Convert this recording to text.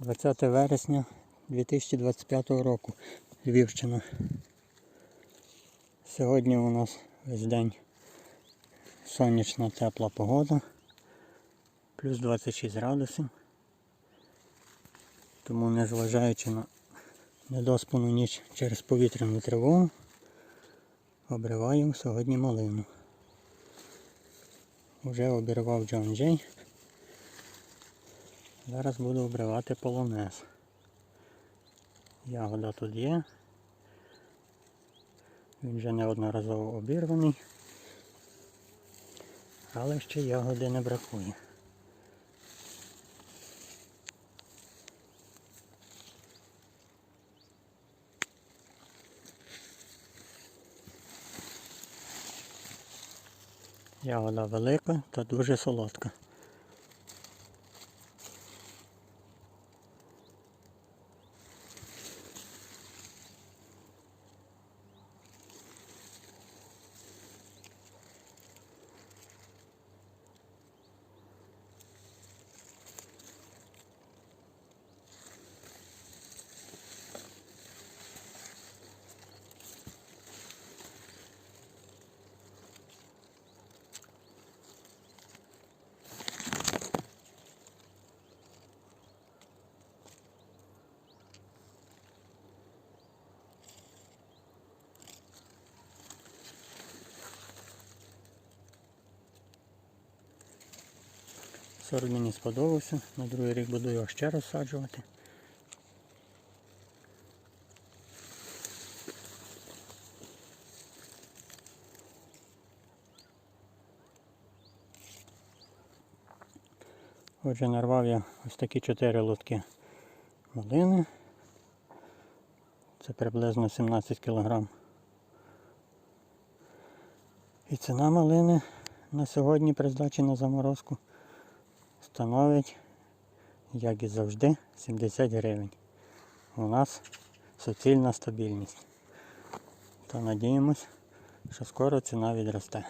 20 вересня 2025 року. Львівщина. Сьогодні у нас весь день сонячна тепла погода. Плюс 26 градусів. Тому незважаючи на недоспану ніч через повітряну тривогу, обриваємо сьогодні малину. Вже обірвав Джон Джей. Зараз буду обривати полонез. Ягода тут є. Він вже неодноразово обірваний. Але ще ягоди не бракує. Ягода велика та дуже солодка. Сорт мені сподобався. На другий рік буду його ще розсаджувати. Отже, нарвав я ось такі чотири лотки малини. Це приблизно 17 кг. І ціна малини на сьогодні при здачі на заморозку становить, як і завжди, 70 гривень. У нас суцільна стабільність. То надіємось, що скоро ціна відросте.